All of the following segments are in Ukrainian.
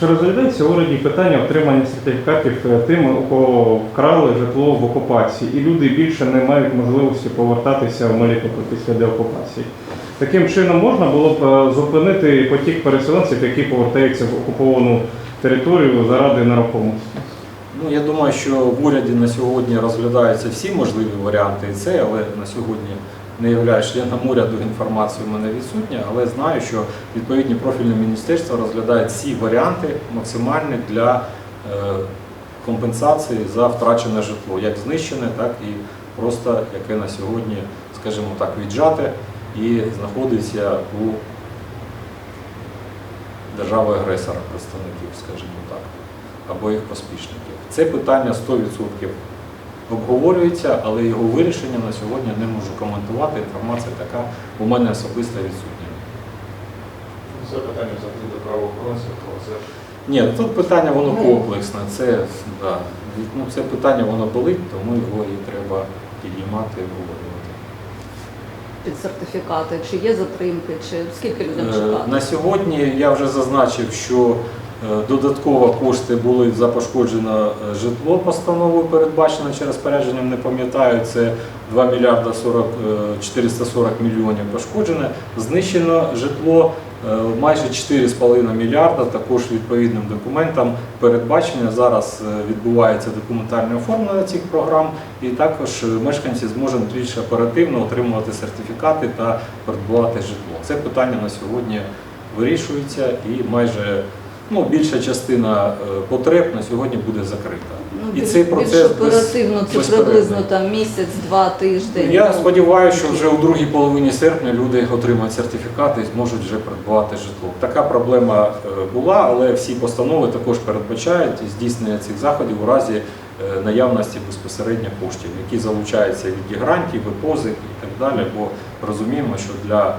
Чи розглядається уряді питання отримання сертифікатів е, тим, у кого вкрали житло в окупації, і люди більше не мають можливості повертатися в Мелітополь після деокупації? Таким чином можна було б е, зупинити потік переселенців, які повертаються в окуповану територію заради нерухомості. Ну, я думаю, що в уряді на сьогодні розглядаються всі можливі варіанти і це, але на сьогодні не являюсь членом уряду, інформація в мене відсутня, але знаю, що відповідні профільні міністерства розглядають всі варіанти максимальні для е, компенсації за втрачене житло, як знищене, так і просто яке на сьогодні, скажімо так, віджате і знаходиться у держави-агресора представників, скажімо так, або їх поспішників. Це питання 100% обговорюється, але його вирішення на сьогодні не можу коментувати. Інформація така у мене особисто відсутня. Це питання взагалі до правоохоронців, але це ж Ні, тут питання воно комплексне. Це, да, ну, це питання воно болить, тому його і треба підіймати і обговорювати. під сертифікати? Чи є затримки, чи скільки людям Е, чекати? На сьогодні я вже зазначив, що додатково кошти були за пошкоджене е, житло постановою передбачено чи розпорядженням, не пам'ятаю, це 2 мільярда 40, е, 440 мільйонів пошкоджене. Знищено житло е, майже 4,5 мільярда, також відповідним документам передбачення. Зараз е, відбувається документальне оформлення цих програм, і також е, мешканці зможуть більш оперативно отримувати сертифікати та придбати житло. Це питання на сьогодні вирішується і майже ну, більша частина е, потреб на сьогодні буде закрита. Ну, і більш, цей процес більш без- це приблизно там місяць, два тиждень. Я сподіваюся, що вже у другій половині серпня люди отримають сертифікати і зможуть вже придбати житло. Така проблема е, була, але всі постанови також передбачають здійснення цих заходів у разі е, наявності безпосередньо коштів, які залучаються від грантів, позик і так далі. Бо розуміємо, що для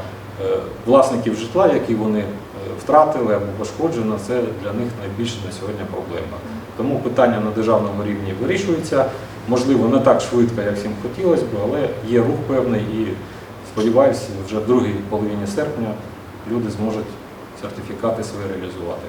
власників житла, які вони втратили або пошкоджено, це для них найбільша на сьогодні проблема. Тому питання на державному рівні вирішується. Можливо, не так швидко, як всім хотілося б, але є рух певний і сподіваюся, вже в другій половині серпня люди зможуть сертифікати свої реалізувати.